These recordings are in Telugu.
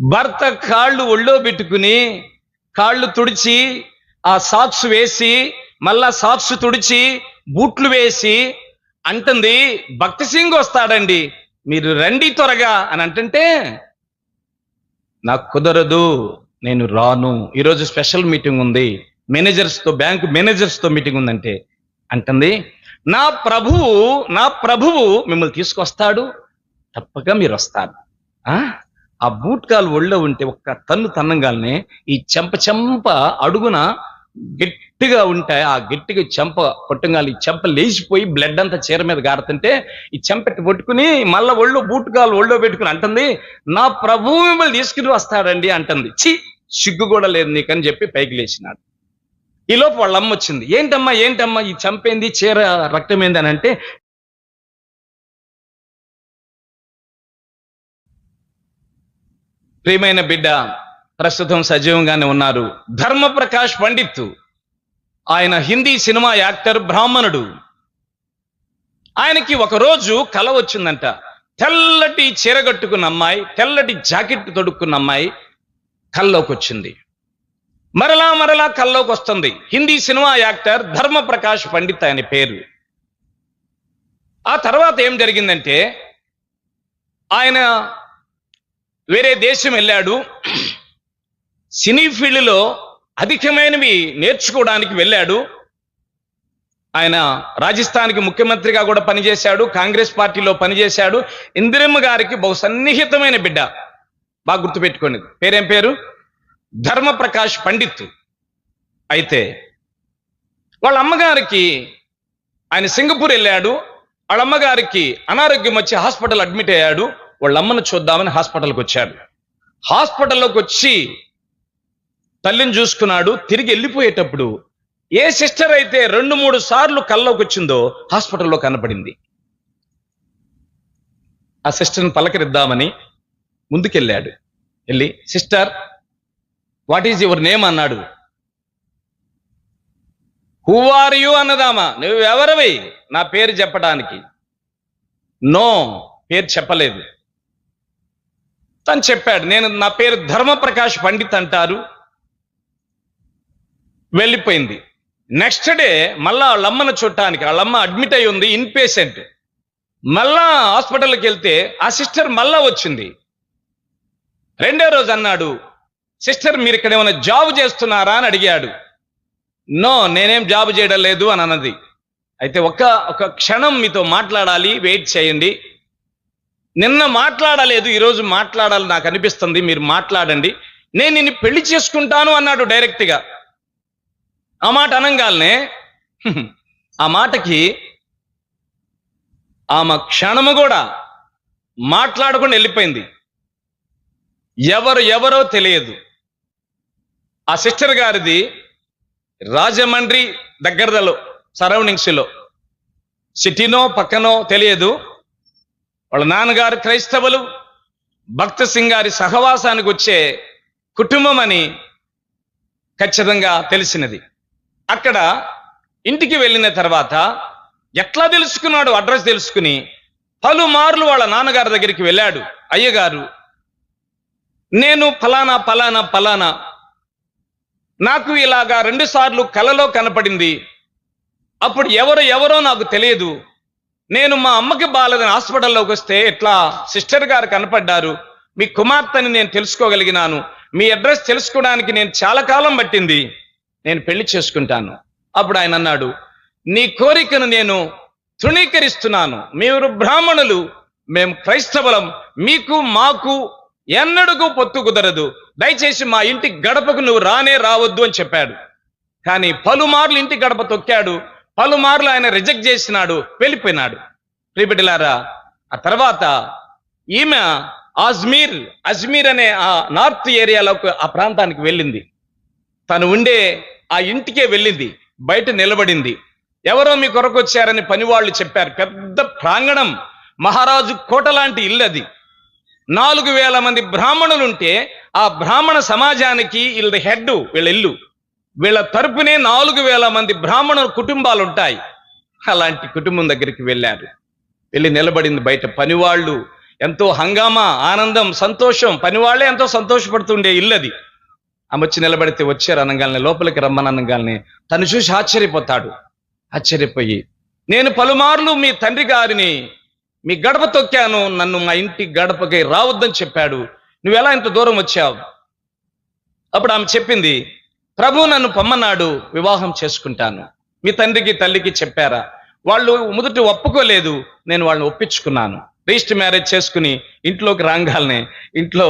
భర్త కాళ్ళు ఒళ్ళో పెట్టుకుని కాళ్ళు తుడిచి ఆ సాక్స్ వేసి మళ్ళా సాక్స్ తుడిచి బూట్లు వేసి అంటుంది భక్తి సింగ్ వస్తాడండి మీరు రండి త్వరగా అని అంటుంటే నాకు కుదరదు నేను రాను. ఈరోజు స్పెషల్ మీటింగ్ ఉంది. మేనేజర్స్తో బ్యాంకు మేనేజర్స్తో మీటింగ్ ఉందంటే అంటుంది. నా ప్రభువు నా ప్రభువు మిమ్మల్ని తీసుకొస్తాడు తప్పక మీరు వస్తారు ఆ బూట్ కాలు ఒళ్ళో ఉంటే ఒక్క తన్ను తన్నంగానే ఈ చెంప చెంప అడుగున గట్టిగా ఉంటాయి. ఆ గట్టిగా చెంప కొట్టంగాలి ఈ చెంప లేచిపోయి బ్లడ్ అంతా చీర మీద గారుతుంటే ఈ చెంపెట్టి పట్టుకుని మళ్ళీ ఒళ్ళు బూట్ కాలు ఒళ్ళో పెట్టుకుని అంటుంది నా ప్రభువు మిమ్మల్ని తీసుకుని వస్తాడండి అంటుంది. చి సిగ్గు కూడా లేదు నీకని చెప్పి పైకి లేచినాడు. ఈ లోపు వాళ్ళ అమ్మ వచ్చింది. ఏంటమ్మా ఏంటమ్మా ఈ చంపేంది చీర రక్తమేంది అని అంటే ప్రియమైన బిడ్డ ప్రస్తుతం సజీవంగానే ఉన్నారు. ధర్మప్రకాష్ పండిత్ ఆయన హిందీ సినిమా యాక్టర్ బ్రాహ్మణుడు. ఆయనకి ఒక రోజు కల వచ్చిందంట. తెల్లటి చీరగట్టుకున్న అమ్మాయి తెల్లటి జాకెట్ తొడుక్కున్న అమ్మాయి కల్లోకి వచ్చింది మరలా మరలా కల్లోకి వస్తుంది హిందీ సినిమా యాక్టర్ ధర్మప్రకాష్ పండిత్ ఆయన పేరు. ఆ తర్వాత ఏం జరిగిందంటే ఆయన వేరే దేశం వెళ్ళాడు. సినీ ఫీల్డ్లో అధికమైనవి నేర్చుకోవడానికి వెళ్ళాడు. ఆయన రాజస్థాన్కి ముఖ్యమంత్రిగా కూడా పనిచేశాడు కాంగ్రెస్ పార్టీలో పనిచేశాడు. ఇందిరమ్మ గారికి బహు సన్నిహితమైన బిడ్డ. బాగా గుర్తుపెట్టుకోండి. పేరేం పేరు? ధర్మప్రకాష్ పండిత్ అయితే వాళ్ళ అమ్మగారికి ఆయన సింగపూర్ వెళ్ళాడు. వాళ్ళ అమ్మగారికి అనారోగ్యం వచ్చి హాస్పిటల్ అడ్మిట్ అయ్యాడు. వాళ్ళ అమ్మను చూద్దామని హాస్పిటల్కి వచ్చారు హాస్పిటల్లోకి వచ్చి తల్లిని చూసుకున్నాడు. తిరిగి వెళ్ళిపోయేటప్పుడు ఏ సిస్టర్ అయితే రెండు మూడు సార్లు కల్లోకి వచ్చిందో హాస్పిటల్లో కనపడింది. ఆ సిస్టర్ని పలకరిద్దామని ముందుకెళ్ళాడు. వెళ్ళి sister what is your name అన్నాడు. హూ ఆర్ యు అన్నదామా. నువ్వు నా పేరు చెప్పడానికి. నో పేరు చెప్పలేదు. తను చెప్పాడు. నేను నా పేరు ధర్మప్రకాష్ పండిత్ అంటారు. వెళ్ళిపోయింది. నెక్స్ట్ డే మళ్ళా వాళ్ళమ్మను చూడటానికి వాళ్ళమ్మ అడ్మిట్ అయి ఉంది ఇన్ పేషెంట్ మళ్ళా హాస్పిటల్కి వెళ్తే ఆ సిస్టర్ మళ్ళా వచ్చింది. రెండో రోజు అన్నాడు సిస్టర్ మీరు ఇక్కడ ఏమైనా జాబ్ చేస్తున్నారా? అని అడిగాడు. నో నేనేం జాబ్ చేయడం లేదు అని అన్నది. అయితే ఒక ఒక క్షణం మీతో మాట్లాడాలి వెయిట్ చేయండి. నిన్న మాట్లాడలేదు ఈరోజు మాట్లాడాలి నాకు అనిపిస్తుంది మీరు మాట్లాడండి. నేను నిన్ను పెళ్ళి చేసుకుంటాను అన్నాడు డైరెక్ట్గా. ఆ మాట అనంగాల్నే ఆ మాటకి ఆమె క్షణము కూడా మాట్లాడకుండా వెళ్ళిపోయింది. ఎవరు ఎవరో తెలియదు. ఆ సిస్టర్ గారిది రాజమండ్రి దగ్గరలో సరౌండింగ్స్లో. సిటీనో పక్కనో తెలియదు. వాళ్ళ నాన్నగారు క్రైస్తవులు భక్త సింగ్ గారి సహవాసానికి వచ్చే కుటుంబం అని ఖచ్చితంగా తెలిసినది. అక్కడ ఇంటికి వెళ్ళిన తర్వాత ఎట్లా తెలుసుకున్నాడు అడ్రస్ తెలుసుకుని పలుమార్లు వాళ్ళ నాన్నగారి దగ్గరికి వెళ్ళాడు. అయ్యగారు నేను ఫలానా ఫలానా ఫలానా నాకు ఇలాగా రెండుసార్లు కలలో కనపడింది. అప్పుడు ఎవరు ఎవరో నాకు తెలియదు. నేను మా అమ్మకి బాలేదని హాస్పిటల్లోకి వస్తే ఇట్లా సిస్టర్ గారు కనపడ్డారు. మీ కుమార్తెని నేను తెలుసుకోగలిగినాను. మీ అడ్రస్ తెలుసుకోవడానికి నేను చాలా కాలం పట్టింది. నేను పెళ్ళి చేసుకుంటాను. అప్పుడు ఆయన అన్నాడు నీ కోరికను నేను తృణీకరిస్తున్నాను. మీరు బ్రాహ్మణులు. మేము క్రైస్తవులం. మీకు మాకు ఎన్నడూ పొత్తు కుదరదు. దయచేసి మా ఇంటి గడపకు నువ్వు రానే రావద్దు అని చెప్పాడు. కానీ పలుమార్లు ఇంటి గడప తొక్కాడు. పలుమార్లు ఆయన రిజెక్ట్ చేసినాడు వెళ్ళిపోయినాడు. ప్రియబిడ్డలారా ఆ తర్వాత ఈమె అజ్మీర్ అజ్మీర్ అనే ఆ నార్త్ ఏరియాలోకి ఆ ప్రాంతానికి వెళ్ళింది. తను ఉండే ఆ ఇంటికే వెళ్ళింది బయట నిలబడింది. ఎవరో మీ కొరకు వచ్చారని పనివాళ్ళు చెప్పారు. పెద్ద ప్రాంగణం మహారాజు కోట లాంటి ఇల్లు అది. నాలుగు వేల మంది బ్రాహ్మణులుంటే ఆ బ్రాహ్మణ సమాజానికి వీళ్ళ హెడ్ వీళ్ళ ఇల్లు. వీళ్ళ తరపునే నాలుగు వేల మంది బ్రాహ్మణ కుటుంబాలు ఉంటాయి అలాంటి కుటుంబం దగ్గరికి వెళ్ళారు. వెళ్ళి నిలబడింది బయట పనివాళ్ళు. ఎంతో హంగామా ఆనందం సంతోషం. పని వాళ్ళే ఎంతో సంతోషపడుతుండే ఇల్లది. ఆమె వచ్చి నిలబడితే వచ్చారు అనగానే లోపలికి రమ్మని అనగానే తను చూసి ఆశ్చర్యపోతాడు. ఆశ్చర్యపోయి నేను పలుమార్లు మీ తండ్రి గారిని మీ గడప తొక్కాను. నన్ను మా ఇంటి గడపకి రావద్దని చెప్పాడు. నువ్వెలా ఇంత దూరం వచ్చావు? అప్పుడు ఆమె చెప్పింది ప్రభు నన్ను పొమ్మన్నాడు వివాహం చేసుకుంటాను. మీ తండ్రికి తల్లికి చెప్పారా? వాళ్ళు మొదట ఒప్పుకోలేదు నేను వాళ్ళని ఒప్పించుకున్నాను. రిజిస్టర్ మ్యారేజ్ చేసుకుని ఇంట్లోకి రాగాలనే ఇంట్లో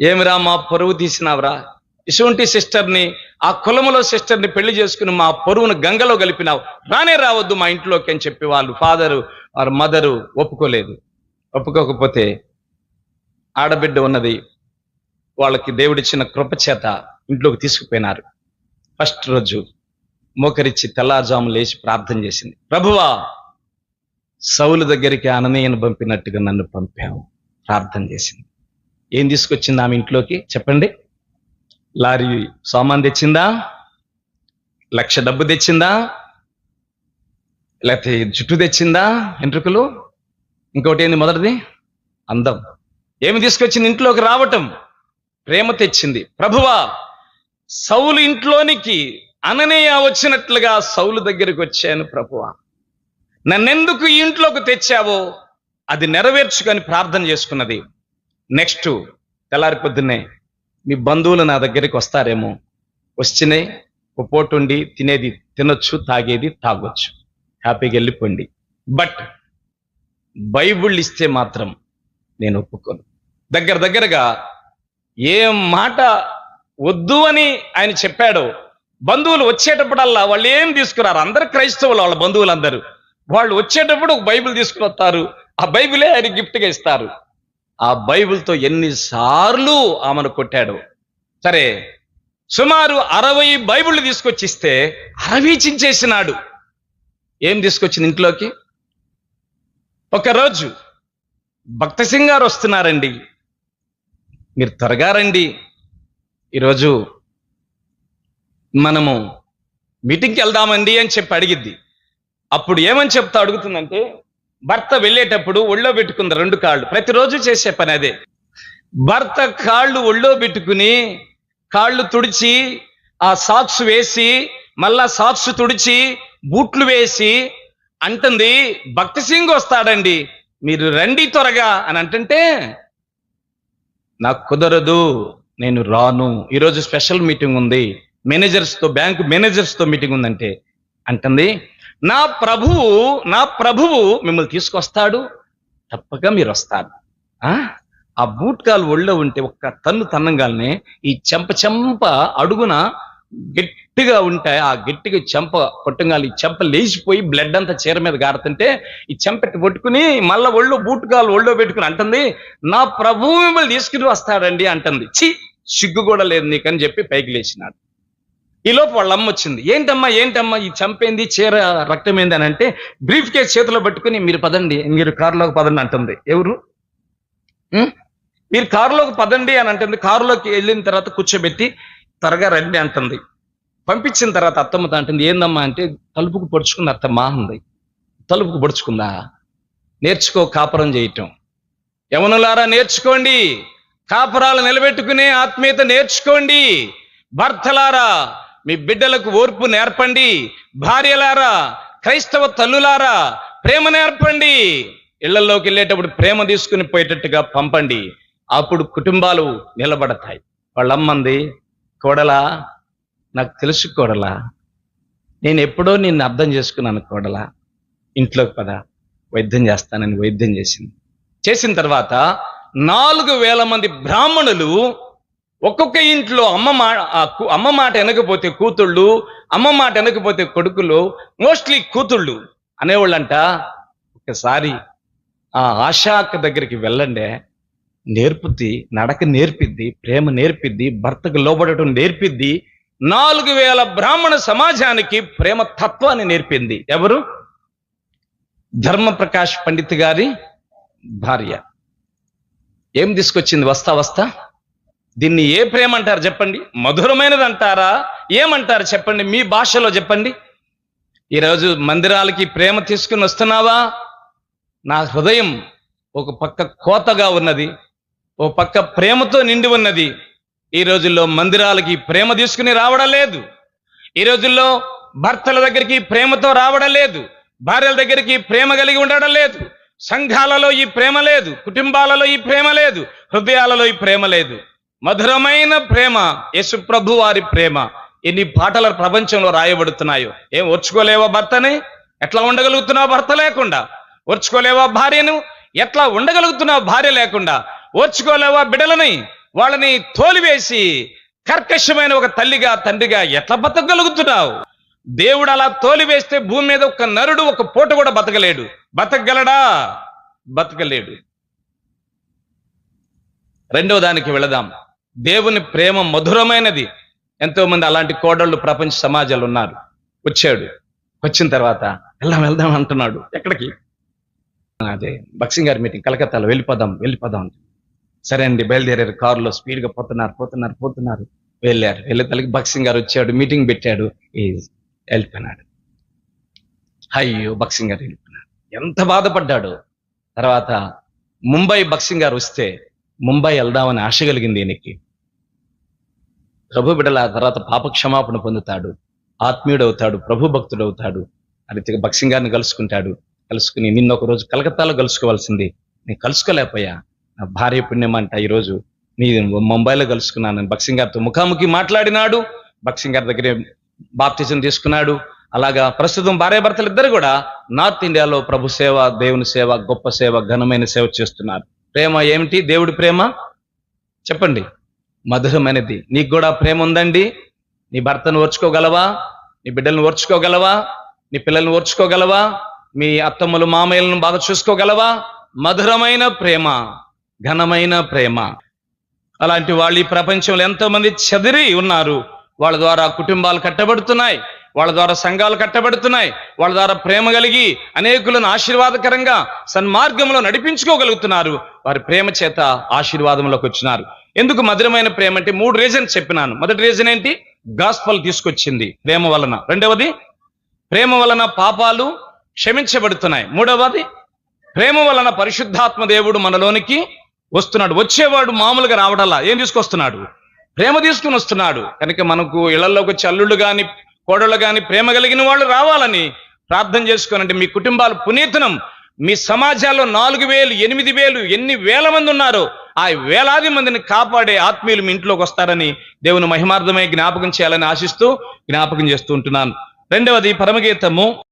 ఏమిరా మా పరువు తీసినావురా? ఇటువంటి సిస్టర్ని ఆ కులములో సిస్టర్ని పెళ్ళి చేసుకుని మా పొరువును గంగలో గలిపినావు. రానే రావద్దు మా ఇంట్లోకి అని చెప్పి వాళ్ళు ఫాదరు వారి మదరు ఒప్పుకోలేదు. ఒప్పుకోకపోతే ఆడబిడ్డ ఉన్నది వాళ్ళకి దేవుడిచ్చిన కృప చేత ఇంట్లోకి తీసుకుపోయినారు. ఫస్ట్ రోజు మోకరిచ్చి తెల్లారుజాము లేచి ప్రార్థన చేసింది. ప్రభువా సౌలు దగ్గరికి అననీయను పంపినట్టుగా నన్ను పంపాము ప్రార్థన చేసింది. ఏం తీసుకొచ్చింది ఆమె ఇంట్లోకి? చెప్పండి. లారీ సామాన్ తెచ్చిందా? లక్ష డబ్బు తెచ్చిందా? లేకపోతే జుట్టు తెచ్చిందా? వెంట్రుకలు? ఇంకోటి ఏంది మొదటిది? అందం. ఏమి తీసుకొచ్చింది ఇంట్లోకి రావటం? ప్రేమ తెచ్చింది. ప్రభువా సౌలు ఇంట్లోనికి అననీయ వచ్చినట్లుగా సౌలు దగ్గరికి వచ్చాను ప్రభువా. నన్నెందుకు ఈ ఇంట్లోకి తెచ్చావో అది నెరవేర్చుకొని ప్రార్థన చేసుకున్నది. నెక్స్ట్ తెల్లారి పొద్దున్నే మీ బంధువులు నా దగ్గరికి వస్తారేమో. వచ్చినే ఒక ఉండి తినేది తినొచ్చు తాగేది తాగొచ్చు. హ్యాపీగా వెళ్ళిపోండి. బట్ బైబుల్ ఇస్తే మాత్రం నేను ఒప్పుకోను. దగ్గర దగ్గరగా ఏ మాట వద్దు అని ఆయన చెప్పాడు. బంధువులు వచ్చేటప్పుడల్లా వాళ్ళు ఏం తీసుకురారు అందరు క్రైస్తవులు వాళ్ళ బంధువులు అందరూ వాళ్ళు వచ్చేటప్పుడు ఒక బైబిల్ తీసుకుని వస్తారు. ఆ బైబిలే ఆయన గిఫ్ట్గా ఇస్తారు. ఆ బైబిల్తో ఎన్నిసార్లు ఆమెను కొట్టాడు. సరే సుమారు అరవై బైబిళ్ళు తీసుకొచ్చి ఇస్తే అరవై చించేసినాడు. ఏం తీసుకొచ్చింది ఇంట్లోకి? ఒకరోజు భక్త సింగ్ గారు వస్తున్నారండి. మీరు త్వరగా రండి. ఈరోజు మనము మీటింగ్కి వెళ్దామండి అని చెప్పి అడిగిద్ది. అప్పుడు ఏమని చెప్తా అడుగుతుందంటే భర్త వెళ్ళేటప్పుడు ఒళ్ళో పెట్టుకుంది రెండు కాళ్ళు. ప్రతిరోజు చేసే పని అదే. భర్త కాళ్ళు ఒళ్ళో పెట్టుకుని కాళ్ళు తుడిచి ఆ సాక్స్ వేసి మళ్ళా సాక్స్ తుడిచి బూట్లు వేసి అంటుంది భక్తి సింగ్ వస్తాడండి. మీరు రండి త్వరగా అని అంటుంటే నాకు కుదరదు నేను రాను. ఈరోజు స్పెషల్ మీటింగ్ ఉంది. మేనేజర్స్తో బ్యాంకు మేనేజర్స్తో మీటింగ్ ఉందంటే అంటుంది నా ప్రభువు నా ప్రభువు మిమ్మల్ని తీసుకొస్తాడు తప్పక మీరు వస్తారు ఆ? ఆ బూట్ కాలు ఒళ్ళో ఉంటే ఒక్క తన్ను తన్నంగానే ఈ చెంప చెంప అడుగున గట్టిగా ఉంటాయి ఆ గట్టిగా చెంప కొట్టంగాలి ఈ చెంప లేచిపోయి బ్లడ్ అంతా చీర మీద గారుతుంటే ఈ చెంపెట్టి పట్టుకుని మళ్ళీ ఒళ్ళో బూట్ కాలు ఒళ్ళో పెట్టుకుని అంటుంది నా ప్రభువు మిమ్మల్ని తీసుకుని వస్తాడండి అంటుంది. చి సిగ్గు కూడా లేదు నీకని చెప్పి పైకి లేచినాడు. ఈ లోపు వాళ్ళ అమ్మ వచ్చింది. ఏంటమ్మా ఏంటమ్మా ఈ చంపేంది చీర రక్తం ఏంది అని అంటే బ్రీఫ్ కేస్ చేతిలో పట్టుకుని మీరు పదండి మీరు కారులోకి పదండి అంటుంది. ఎవరు? మీరు కారులోకి పదండి అని అంటుంది. కారులోకి వెళ్ళిన తర్వాత కూర్చోబెట్టి త్వరగా రండి అంటుంది. పంపించిన తర్వాత అత్తమ్మతో అంటుంది ఏందమ్మా అంటే తలుపుకు పొడుచుకుంది అత్తమ్మ ఉంది. తలుపుకు పొడుచుకుందా? నేర్చుకో కాపురం చేయటం. యవనులారా నేర్చుకోండి. కాపురాలు నిలబెట్టుకునే ఆత్మీయత నేర్చుకోండి. భర్తలారా మీ బిడ్డలకు ఓర్పు నేర్పండి. భార్యలారా క్రైస్తవ తల్లులారా ప్రేమ నేర్పండి. ఇళ్ళలోకి వెళ్ళేటప్పుడు ప్రేమ తీసుకుని పోయేటట్టుగా పంపండి. అప్పుడు కుటుంబాలు నిలబడతాయి. వాళ్ళమ్మంది కోడలా నాకు తెలుసు కోడలా. నేను ఎప్పుడో నిన్ను అర్థం చేసుకున్నాను కోడలా. ఇంట్లోకి పద. వైద్యం చేస్తానని వైద్యం చేసింది. చేసిన తర్వాత నాలుగు వేల మంది బ్రాహ్మణులు ఒక్కొక్క ఇంట్లో అమ్మ మా అమ్మ మాట వెనకపోతే కూతుళ్ళు అమ్మ మాట వెనకపోతే కొడుకులు మోస్ట్లీ కూతుళ్ళు అనేవాళ్ళంట. ఒకసారి ఆ ఆశాక్క దగ్గరికి వెళ్ళండి. నేర్పుద్ది నడక నేర్పిద్ది ప్రేమ నేర్పిద్ది భర్తకు లోబడటం నేర్పిద్ది నాలుగు వేల బ్రాహ్మణ సమాజానికి ప్రేమ తత్వాన్ని నేర్పింది. ఎవరు? ధర్మప్రకాష్ పండిత్ గారి భార్య. ఏం తీసుకొచ్చింది? వస్తా వస్తా. దీన్ని ఏ ప్రేమ అంటారు చెప్పండి? మధురమైనది అంటారా ఏమంటారు చెప్పండి? మీ భాషలో చెప్పండి. ఈరోజు మందిరాలకి ప్రేమ తీసుకుని వస్తున్నావా? నా హృదయం ఒక పక్క కోతగా ఉన్నది ఓ పక్క ప్రేమతో నిండి ఉన్నది. ఈ రోజుల్లో మందిరాలకి ప్రేమ తీసుకుని రావడం లేదు ఈ రోజుల్లో భర్తల దగ్గరికి ప్రేమతో రావడం లేదు భార్యల దగ్గరికి ప్రేమ కలిగి ఉండడం లేదు సంఘాలలో ఈ ప్రేమ లేదు. కుటుంబాలలో ఈ ప్రేమ లేదు. హృదయాలలో ఈ ప్రేమ లేదు. మధురమైన ప్రేమ యేసు ప్రభు వారి ప్రేమ ఎన్ని పాటల ప్రపంచంలో రాయబడుతున్నాయో. ఏం ఓర్చుకోలేవా భర్తని? ఎట్లా ఉండగలుగుతున్నావు భర్త లేకుండా? ఓర్చుకోలేవా భార్యను? ఎట్లా ఉండగలుగుతున్నావు భార్య లేకుండా? ఓర్చుకోలేవా బిడలని వాళ్ళని తోలివేసి కర్కశమైన ఒక తల్లిగా తండ్రిగా ఎట్లా బతకగలుగుతున్నావు? దేవుడు అలా తోలివేస్తే భూమి మీద ఒక నరుడు ఒక పూట కూడా బతకలేడు. బతకగలడా? బతకలేడు. రెండవ దానికి వెళదాం. దేవుని ప్రేమ మధురమైనది. ఎంతో మంది అలాంటి కోడళ్ళు ప్రపంచ సమాజాలు ఉన్నారు. వచ్చాడు. వచ్చిన తర్వాత వెళ్దాం వెళ్దాం అంటున్నాడు. ఎక్కడికి? అదే బక్సింగ్ గారి మీటింగ్ కలకత్తాలో. వెళ్ళిపోదాం వెళ్ళిపోదాం అంటున్నాడు. సరే అండి బయలుదేరారు. కారులో స్పీడ్గా పోతున్నారు పోతున్నారు పోతున్నారు. వెళ్ళారు. వెళ్ళేతలకి బక్సింగ్ గారు వచ్చాడు మీటింగ్ పెట్టాడు. ఈ వెళ్ళిపోయినాడు. అయ్యో బక్సింగ్ గారు వెళ్ళిపోయినాడు ఎంత బాధపడ్డాడు. తర్వాత ముంబై బక్సింగ్ గారు వస్తే ముంబై వెళ్దామని ఆశ కలిగింది ఈయనకి. ప్రభు బిడల తర్వాత పాప క్షమాపణ పొందుతాడు. ఆత్మీయుడవుతాడు ప్రభు భక్తుడు అవుతాడు అది బక్సింగ్ గారిని కలుసుకుంటాడు. కలుసుకుని నిన్న ఒక రోజు కలకత్తాలో కలుసుకోవాల్సింది. నేను కలుసుకోలేకపోయా. భార్య భార్య అంట ఈరోజు. నీ ముంబైలో కలుసుకున్నాను. నేను బక్సింగ్ గారితో ముఖాముఖి మాట్లాడినాడు. బక్సింగ్ గారి దగ్గరే బాప్తిజం తీసుకున్నాడు. అలాగా ప్రస్తుతం భార్యాభర్తలు ఇద్దరు కూడా నార్త్ ఇండియాలో ప్రభు సేవ దేవుని సేవ గొప్ప సేవ ఘనమైన సేవ చేస్తున్నారు. ప్రేమ ఏమిటి? దేవుడి ప్రేమ? చెప్పండి. మధురమైనది. నీకు కూడా ప్రేమ ఉందండి. నీ భర్తను ఓర్చుకోగలవా? నీ బిడ్డలను ఓర్చుకోగలవా? నీ పిల్లల్ని ఓర్చుకోగలవా? మీ అత్తమ్మలు మామయ్యలను బాగా చూసుకోగలవా? మధురమైన ప్రేమ. ఘనమైన ప్రేమ. అలాంటి వాళ్ళు ఈ ప్రపంచంలో ఎంతోమంది చెదిరి ఉన్నారు. వాళ్ళ ద్వారా కుటుంబాలు కట్టబడుతున్నాయి. వాళ్ళ ద్వారా సంఘాలు కట్టబడుతున్నాయి. వాళ్ళ ద్వారా ప్రేమ కలిగి అనేకులను ఆశీర్వాదకరంగా సన్మార్గంలో నడిపించుకోగలుగుతున్నారు. వారి ప్రేమ చేత ఆశీర్వాదంలోకి వచ్చినారు. ఎందుకు మధురమైన ప్రేమ అంటే మూడు రీజన్ చెప్పినాను. మొదటి రీజన్ ఏంటి? గాస్పల్ తీసుకొచ్చింది. ప్రేమ వలన. రెండవది ప్రేమ వలన పాపాలు క్షమించబడుతున్నాయి. మూడవది ప్రేమ వలన పరిశుద్ధాత్మ దేవుడు మనలోనికి వస్తున్నాడు. వచ్చేవాడు మామూలుగా రావడల్లా ఏం తీసుకొస్తున్నాడు? ప్రేమ తీసుకుని వస్తున్నాడు. కనుక మనకు ఇళ్ళలోకి వచ్చి అల్లుళ్ళు కానీ కోడళ్ళు కానీ ప్రేమ కలిగిన వాళ్ళు రావాలని ప్రార్థన చేసుకోనండి మీ కుటుంబాలు పునీతనం. మీ సమాజాల్లో నాలుగు వేలు ఎనిమిది వేలు ఎన్ని వేల మంది ఉన్నారో ఆ వేలాది మందిని కాపాడే ఆత్మీయులు మీ ఇంట్లోకి వస్తారని దేవుని మహిమార్థమై జ్ఞాపకం చేయాలని ఆశిస్తూ జ్ఞాపకం చేస్తూ ఉంటున్నాను. రెండవది పరమగీతము.